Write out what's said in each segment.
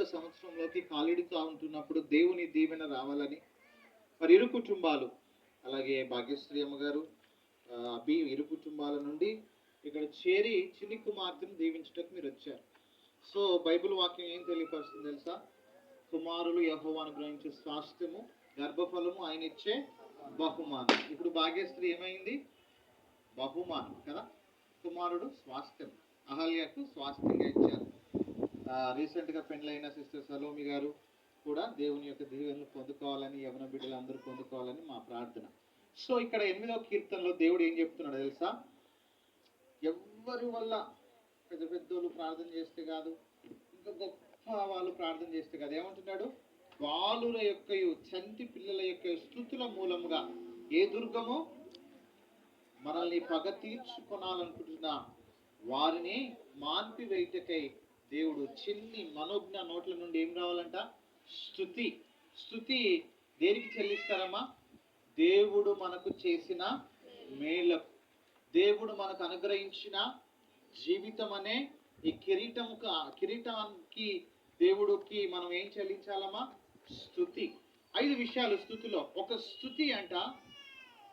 కొత్త సంవత్సరంలోకి కాలిడుతూ ఉంటున్నప్పుడు దేవుని దీవెన రావాలని మరి ఇరు కుటుంబాలు అలాగే భాగ్యశ్రీ అమ్మగారు అభి ఇరు కుటుంబాల నుండి ఇక్కడ చేరి చిన్ని కుమార్తెను దీవించడానికి మీరు వచ్చారు. సో బైబిల్ వాక్యం ఏం తెలియపరుస్తుంది తెలుసా? కుమారులు యహోవాను గ్రహించే స్వాస్థ్యము గర్భఫలము ఆయన ఇచ్చే బహుమానం. ఇప్పుడు భాగ్యశ్రీ ఏమైంది? బహుమానం కదా? కుమారుడు స్వాస్థ్యం అహల్యకు స్వాస్థ్యంగా ఇచ్చారు. రీసెంట్గా పెండ్లైన సిస్టర్ సలోమి గారు కూడా దేవుని యొక్క దీవెనలు పొందుకోవాలని యవన బిడ్డలు అందరూ పొందుకోవాలని మా ప్రార్థన. సో ఇక్కడ ఎనిమిదో కీర్తనలో దేవుడు ఏం చెప్తున్నాడు తెలుసా? ఎవ్వరి వల్ల పెద్ద పెద్దోళ్ళు ప్రార్థన చేస్తే కాదు ఇంకా గొప్ప వాళ్ళు ప్రార్థన చేస్తే కాదు. ఏమంటున్నాడు? బాలుల యొక్క చంటి పిల్లల యొక్క స్థుతుల మూలముగా ఏ దుర్గమో? మనల్ని పగ తీర్చుకొనాలనుకుంటున్నా. వారిని మాన్పి వైద్యకై దేవుడు చిన్ని మనోజ్ఞ నోట్ల నుండి ఏం రావాలంట? స్థుతి స్థుతి దేనికి చెల్లిస్తారమ్మా? దేవుడు మనకు చేసిన మేలకు దేవుడు మనకు అనుగ్రహించిన జీవితం అనే ఈ కిరీటము కిరీటానికి దేవుడికి మనం ఏం చెల్లించాలమ్మా? స్థుతి ఐదు విషయాలు స్థుతిలో ఒక స్థుతి అంట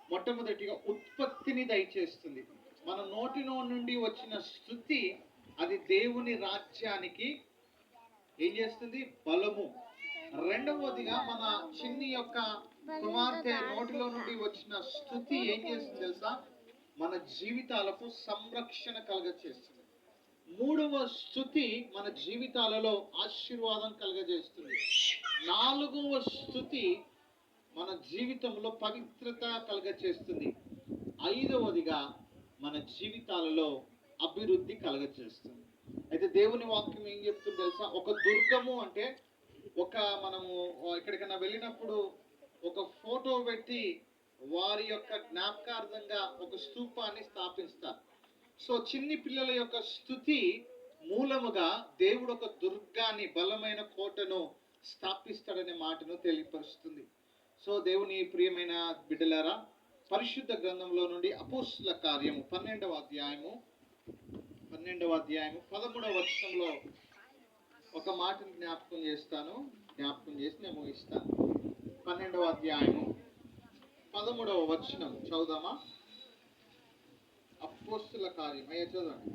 మొట్టమొదటిగా ఉత్పత్తిని దయచేస్తుంది. మన నోటిలో నుండి వచ్చిన స్థుతి అది దేవుని రాజ్యానికి ఏం చేస్తుంది? బలము. రెండవదిగా మన చిన్ని యొక్క కుమార్తె నోటిలో నుండి వచ్చిన స్థుతి ఏం చేస్తుంది తెలుసా? మన జీవితాలకు సంరక్షణ కలగచేస్తుంది మూడవ స్థుతి మన జీవితాలలో ఆశీర్వాదం కలగజేస్తుంది. నాలుగవ స్థుతి మన జీవితంలో పవిత్రత కలగచేస్తుంది ఐదవదిగా మన జీవితాలలో అభివృద్ధి కలగచేస్తుంది. అయితే దేవుని వాక్యం ఏం చెప్తుంది తెలుసా? ఒక దుర్గము అంటే ఒక మనము ఎక్కడికైనా వెళ్ళినప్పుడు ఒక ఫోటో పెట్టి వారి యొక్క జ్ఞాపకార్థంగా ఒక స్తూపాన్ని స్థాపిస్తారు. సో చిన్ని పిల్లల యొక్క స్థుతి మూలముగా దేవుడు ఒక దుర్గాన్ని బలమైన కోటను స్థాపిస్తాడనే మాటను తెలియపరుస్తుంది. సో దేవుని ప్రియమైన బిడ్డలారా పరిశుద్ధ గ్రంథంలో నుండి అపోస్తుల కార్యము పన్నెండవ అధ్యాయము పన్నెండవ అధ్యాయము పదమూడవ వచనంలో ఒక మాటను జ్ఞాపకం చేస్తాను. జ్ఞాపకం చేసి నేను ముగిస్తాను. పన్నెండవ అధ్యాయము పదమూడవ వచనం చదుదామా అపోస్తుల కార్యం అయ్యా చదవండి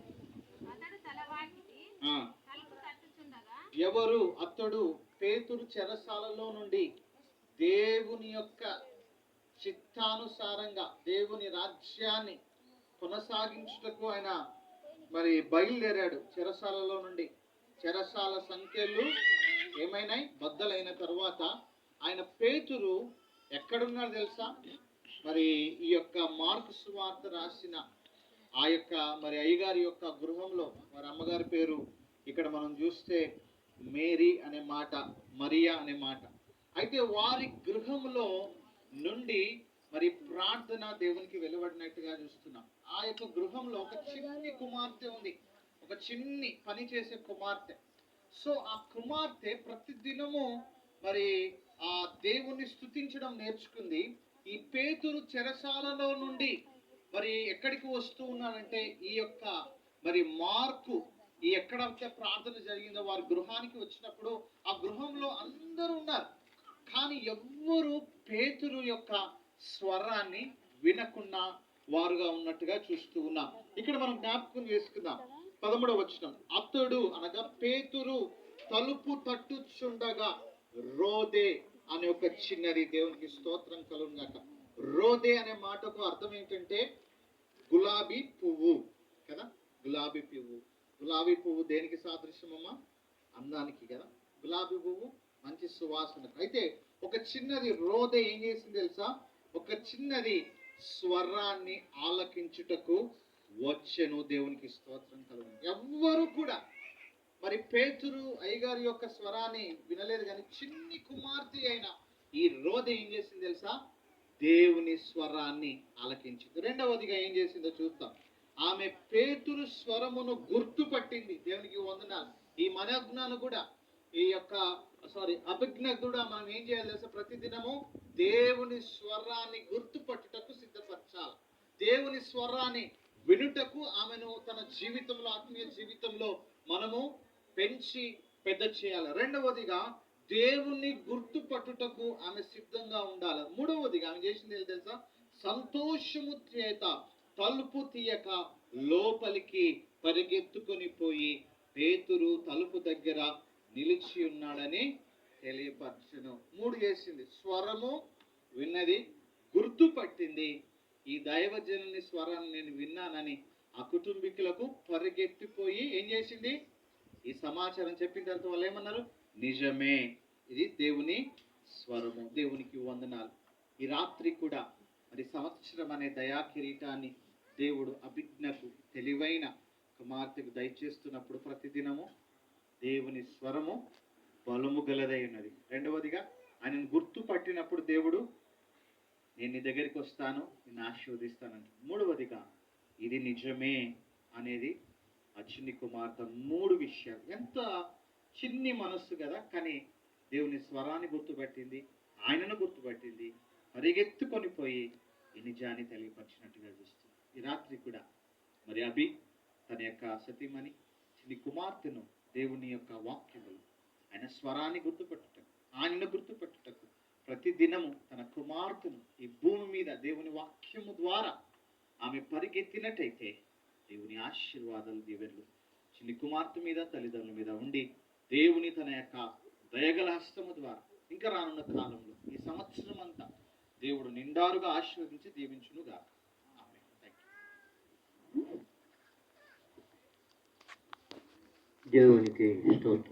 ఎవరు? అతడు పేతురు చెరసాలలో నుండి దేవుని యొక్క చిత్తానుసారంగా దేవుని రాజ్యాన్ని కొనసాగించుటకు ఆయన మరి బయలుదేరాడు చెరసాలలో నుండి. చెరసాల సంఖ్యలు ఏమైనాయి? బద్దలైన తర్వాత ఆయన పేతురు ఎక్కడున్నాడు తెలుసా? మరి ఈ యొక్క మార్కు సువార్త రాసిన ఆ యొక్క మరి అయ్యగారి యొక్క గృహంలో మరి అమ్మగారి పేరు ఇక్కడ మనం చూస్తే మేరీ అనే మాట మరియా అనే మాట. అయితే వారి గృహంలో నుండి మరి ప్రార్థన దేవునికి వెలువడినట్టుగా చూస్తున్నాం. ఆ యొక్క గృహంలో ఒక చిన్ని కుమార్తె ఉంది. ఒక చిన్ని పని చేసే కుమార్తె. సో ఆ కుమార్తె ప్రతిదినము మరి ఆ దేవుణ్ణి స్థుతించడం నేర్చుకుంది. ఈ పేతురు చెరసాలలో నుండి మరి ఎక్కడికి వస్తూ ఉన్నారంటే ఈ యొక్క మరి మార్కు ఈ ఎక్కడైతే ప్రార్థన జరిగిందో వారి గృహానికి వచ్చినప్పుడు ఆ గృహంలో అందరూ ఉన్నారు. కానీ ఎవ్వరు పేతురు యొక్క స్వరాన్ని వినకుండా వారుగా ఉన్నట్టుగా చూస్తూ ఉన్నాం. ఇక్కడ మనం జ్ఞాపకం చేసుకుందాం. పదమూడవ వచనం. అతడు అనగా పేతురు తలుపు తట్టుచుండగా రోదే అనే ఒక చిన్నది దేవునికి స్తోత్రం కలుగుగాక రోదే అనే మాటకు అర్థం ఏంటంటే గులాబీ పువ్వు కదా? గులాబీ పువ్వు. గులాబీ పువ్వు దేనికి సాదృశ్యమమ్మా? అందానికి కదా? గులాబీ పువ్వు మంచి సువాసన అయితే ఒక చిన్నది రోదే ఏం చేసింది తెలుసా? ఒక చిన్నది స్వరాన్ని ఆలకించుటకు వచ్చెను. దేవునికి స్తోత్రం కలుగు ఎవ్వరు కూడా మరి పేతురు అయ్యగారి యొక్క స్వరాన్ని వినలేదు కానీ చిన్ని కుమార్తె అయిన ఈ రోజు ఏం చేసింది తెలుసా? దేవుని స్వరాన్ని ఆలకించింది. రెండవదిగా ఏం చేసిందో చూద్దాం. ఆమె పేతురు స్వరమును గుర్తుపట్టింది దేవునికి వందనాలు. ఈ మనజ్ఞాను కూడా ఈ యొక్క సారీ అభిజ్ఞ కూడా మనం ఏం చేయాలి తెలుసా? ప్రతిదినము దేవుని స్వరాన్ని గుర్తుపట్టుటకు సిద్ధపరచాలి. దేవుని స్వరాన్ని వినుటకు ఆమెను తన జీవితంలో ఆత్మీయ జీవితంలో మనము పెంచి పెద్ద చేయాలి. రెండవదిగా దేవుణ్ణి గుర్తుపట్టుటకు ఆమె సిద్ధంగా ఉండాలి. మూడవదిగా ఆమె చేసింది ఏంటి తెలుసా? సంతోషము చేత తలుపు తీయక లోపలికి పరిగెత్తుకొని పోయి పేతురు తలుపు దగ్గర నిలిచి ఉన్నాడని తెలియపరచును. మూడు చేసింది. స్వరము విన్నది గుర్తుపట్టింది ఈ దైవజనుని స్వరాన్ని నేను విన్నానని ఆ కుటుంబీకులకు పరిగెత్తిపోయి ఏం చేసింది? ఈ సమాచారం చెప్పిన తర్వాత వాళ్ళు ఏమన్నారు? నిజమే ఇది దేవుని స్వరము దేవునికి వందనాలు. ఈ రాత్రి కూడా మరి సంవత్సరం అనే దయా కిరీటాన్ని దేవుడు అభిజ్ఞకు తెలివైన కుమార్తెకు దయచేస్తున్నప్పుడు ప్రతిదినము దేవుని స్వరము బలము గలదై ఉన్నది. రెండవదిగా ఆయనను గుర్తు పట్టినప్పుడు దేవుడు నేను నీ దగ్గరికి వస్తాను నేను ఆశీర్వదిస్తానంట మూడవదిగా ఇది నిజమే అనేది అచ్చుని కుమార్తె మూడు విషయాలు. ఎంత చిన్ని మనస్సు కదా కానీ దేవుని స్వరాన్ని గుర్తుపట్టింది ఆయనను గుర్తుపట్టింది పరిగెత్తుకొని పోయి ఈ నిజాన్ని తెలియపరిచినట్టుగా చూస్తుంది. ఈ రాత్రి కూడా మరి అభి తన యొక్క సతీమణి చిన్ని కుమార్తెను దేవుని యొక్క వాక్యములు ఆయన స్వరాన్ని గుర్తుపెట్టుటకు ఆయనను గుర్తుపెట్టుటకు ప్రతి దినము తన కుమార్తెను ఈ భూమి మీద దేవుని వాక్యము ద్వారా ఆమె పరిగెత్తినట్టయితే దేవుని ఆశీర్వాదాలు దీవెళ్ళు చిన్ని కుమార్తె మీద తల్లిదండ్రుల మీద ఉండి దేవుని తన యొక్క దయగల హస్తము ద్వారా ఇంకా రానున్న కాలంలో ఈ సంవత్సరం అంతా దేవుడు నిండారుగా ఆశీర్వదించి దీవించునుగా ఆమె దేవునికి స్తోత్రం.